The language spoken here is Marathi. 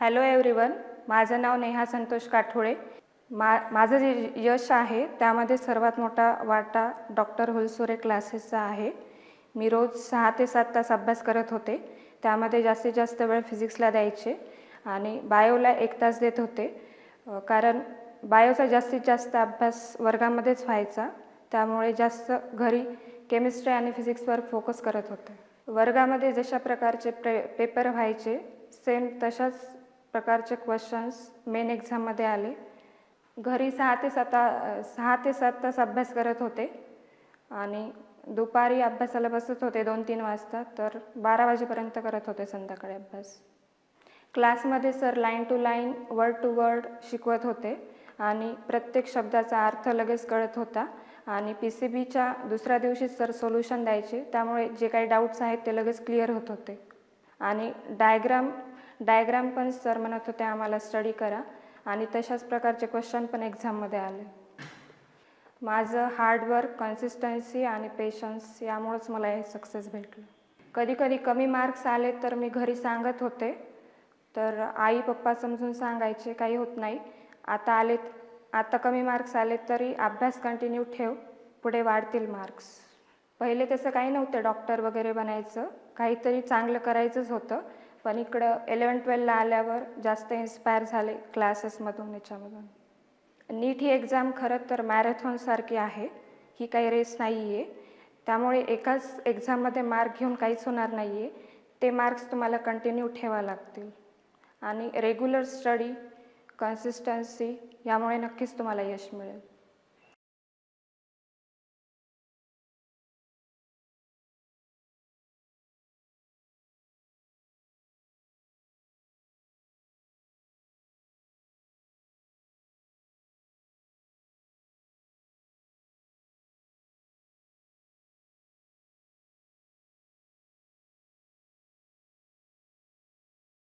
हॅलो एव्हरीवन माझं नाव नेहा संतोष काठोळे. मा माझं जे यश आहे त्यामध्ये सर्वात मोठा वाटा डॉक्टर हुलसुरे क्लासेसचा आहे. मी रोज सहा ते सात तास अभ्यास करत होते. त्यामध्ये जास्तीत जास्त वेळ फिजिक्सला द्यायचे आणि बायोला एक तास देत होते. कारण बायोचा जास्तीत जास्त अभ्यास वर्गामध्येच व्हायचा. त्यामुळे जास्त घरी केमिस्ट्री आणि फिजिक्सवर फोकस करत होते. वर्गामध्ये जशा प्रकारचे प्रे पेपर व्हायचे सेम तशाच प्रकारचे क्वेश्चन्स मेन एक्झाममध्ये आले. घरी सहा ते सात सहा ते सात तास अभ्यास करत होते. आणि दुपारी अभ्यासाला बसत होते दोन तीन वाजता तर बारा वाजेपर्यंत करत होते संध्याकाळी अभ्यास. क्लासमध्ये sir line to line word to word शिकवत होते. आणि प्रत्येक शब्दाचा अर्थ लगेच कळत होता. आणि पी सी बीच्या दुसऱ्या दिवशी सर सोल्युशन द्यायचे. त्यामुळे जे काही डाऊट्स आहेत ते लगेच क्लिअर होत होते. आणि डायग्राम डायग्राम पण सर म्हणत होते आम्हाला स्टडी करा. आणि तशाच प्रकारचे क्वेश्चन पण एक्झाममध्ये आले. माझं हार्डवर्क कन्सिस्टन्सी आणि पेशन्स यामुळेच मला हे सक्सेस भेटलं. कधी कधी कमी मार्क्स आले तर मी घरी सांगत होते. तर आई पप्पा समजून सांगायचे काही होत नाही. आता आले आता कमी मार्क्स आले तरी अभ्यास कंटिन्यू ठेव पुढे वाढतील मार्क्स पहिले तसं काही नव्हतं डॉक्टर वगैरे बनायचं. काहीतरी चांगलं करायचंच होतं. पण इकडं इलेवन ट्वेल्वला आल्यावर जास्त इन्स्पायर झाले क्लासेसमधून याच्यामधून. नीट ही एक्झाम खरं तर मॅरेथॉनसारखी आहे. ही काही रेस नाही आहे त्यामुळे एकाच एक्झाममध्ये मार्क घेऊन काहीच होणार नाही आहे ते मार्क्स तुम्हाला कंटिन्यू ठेवा लागतील. आणि रेग्युलर स्टडी कन्सिस्टन्सी यामुळे नक्कीच तुम्हाला यश मिळेल.